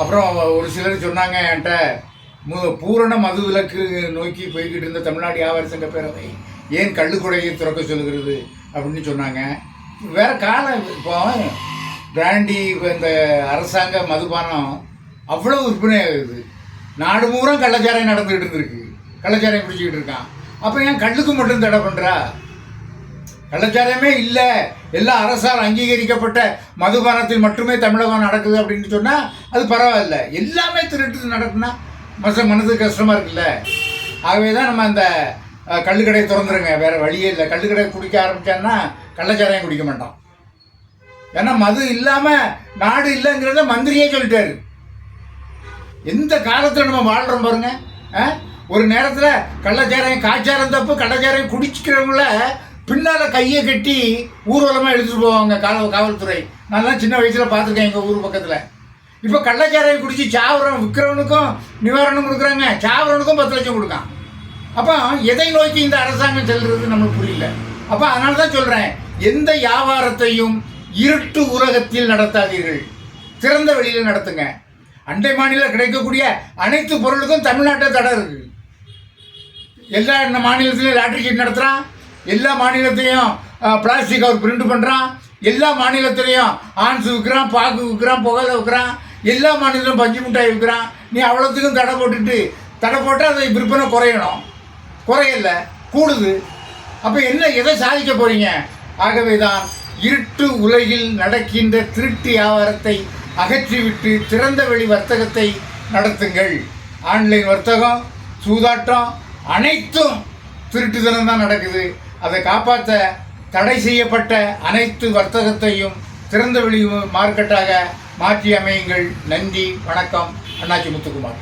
அப்புறம் ஒரு சிலர் சொன்னாங்க என்கிட்ட பூரண மது விலக்கு நோக்கி போய்கிட்டு இருந்த தமிழ்நாடு வியாபார சங்க பேரவை? ஏன் கள்ளுக்குடையை திறக்க சொல்கிறது அப்படின்னு சொன்னாங்க. வேற காலம் இப்போ பிராண்டி இந்த அரசாங்க மதுபானம் அவ்வளோ விற்பனை ஆகுது நாடு பூரா கள்ளச்சாராயம் நடந்துகிட்டு இருந்திருக்கு. கள்ளச்சாராயம் பிடிச்சிக்கிட்டு இருக்கான். அப்போ ஏன் கள்ளுக்கு மட்டும் தடை பண்ணுறா கலாச்சாரமே இல்லை. எல்லா அரசால் அங்கீகரிக்கப்பட்ட மதுபானத்தில் மட்டுமே தமிழகம் நடக்குது அப்படின்னு சொன்னால் அது பரவாயில்ல. எல்லாமே திருட்டு நடக்குன்னா மனசு மனது கஷ்டமாக இருக்குல்ல. ஆகவே தான் நம்ம அந்த கல்லுக்கடையை கள்ளுக்கடையை திறந்துருங்க. வேறு வழியே இல்லை. கள்ளுக்கடை குடிக்க ஆரம்பிச்சான்னா கள்ளச்சாராயம் குடிக்க மாட்டான். ஏன்னா மது இல்லாமல் நாடு இல்லைங்கிறத மந்திரியே சொல்லிட்டாரு. எந்த காலத்தில் நம்ம வாழ்கிறோம் பாருங்க ஆ? ஒரு நேரத்தில் கள்ளச்சாராயம் காய்ச்சாரம் தப்பு கள்ளச்சாராயம் குடிச்சிக்கிறவங்கள பின்னால் கையை கட்டி ஊர்வலமாக எடுத்துகிட்டு போவாங்க காவல் காவல்துறை. நல்லா சின்ன வயசில் பார்த்துருக்கேன் எங்கள் ஊர் பக்கத்தில். இப்போ கள்ளச்சாராயம் குடிச்சு சாவரம் விற்கிறவனுக்கும் நிவாரணம் கொடுக்குறாங்க. சாவரனுக்கும் பத்து லட்சம் கொடுக்கான். அப்போ எதை நோக்கி இந்த அரசாங்கம் செல்றது நம்மளுக்கு புரியல. அப்போ அதனால தான் சொல்கிறேன் எந்த வியாபாரத்தையும் இருட்டு உலகத்தில் நடத்தாதீர்கள். திறந்த வெளியில் நடத்துங்க. அண்டை மாநிலம் கிடைக்கக்கூடிய அனைத்து பொருளுக்கும் தமிழ்நாட்டில் தடை இருக்குது எல்லா இந்த மாநிலத்திலையும் லாட்ரி சீட் நடத்துகிறான் எல்லா மாநிலத்தையும் பிளாஸ்டிக் அவர் பிரிண்ட் பண்ணுறான் எல்லா மாநிலத்திலையும் ஆன்ஸ் விற்கிறான் பாக்கு விற்கிறான் புகழ விற்கிறான் எல்லா மாநிலத்திலும் பஞ்சு மிட்டாய் விற்கிறான் நீ அவ்வளோத்துக்கும் தடை போட்டுட்டு தடை போட்டால் அதை விற்பனை குறையணும். குறையல கூடுது. அப்போ என்ன எதை சாதிக்க போகிறீங்க ஆகவே தான் இருட்டு உலகில் நடக்கின்ற திருட்டு வியாபாரத்தை அகற்றிவிட்டு திறந்த வெளி வர்த்தகத்தை நடத்துங்கள். ஆன்லைன் வர்த்தகம் சூதாட்டம் அனைத்தும் திருட்டுத்தனம் தான் நடக்குது. அதை காப்பாற்ற தடை செய்யப்பட்ட அனைத்து வர்த்தகத்தையும் திறந்த வெளி மார்க்கெட்டாக மாற்றி அமையுங்கள். நன்றி வணக்கம். அண்ணாச்சி முத்துக்குமார்.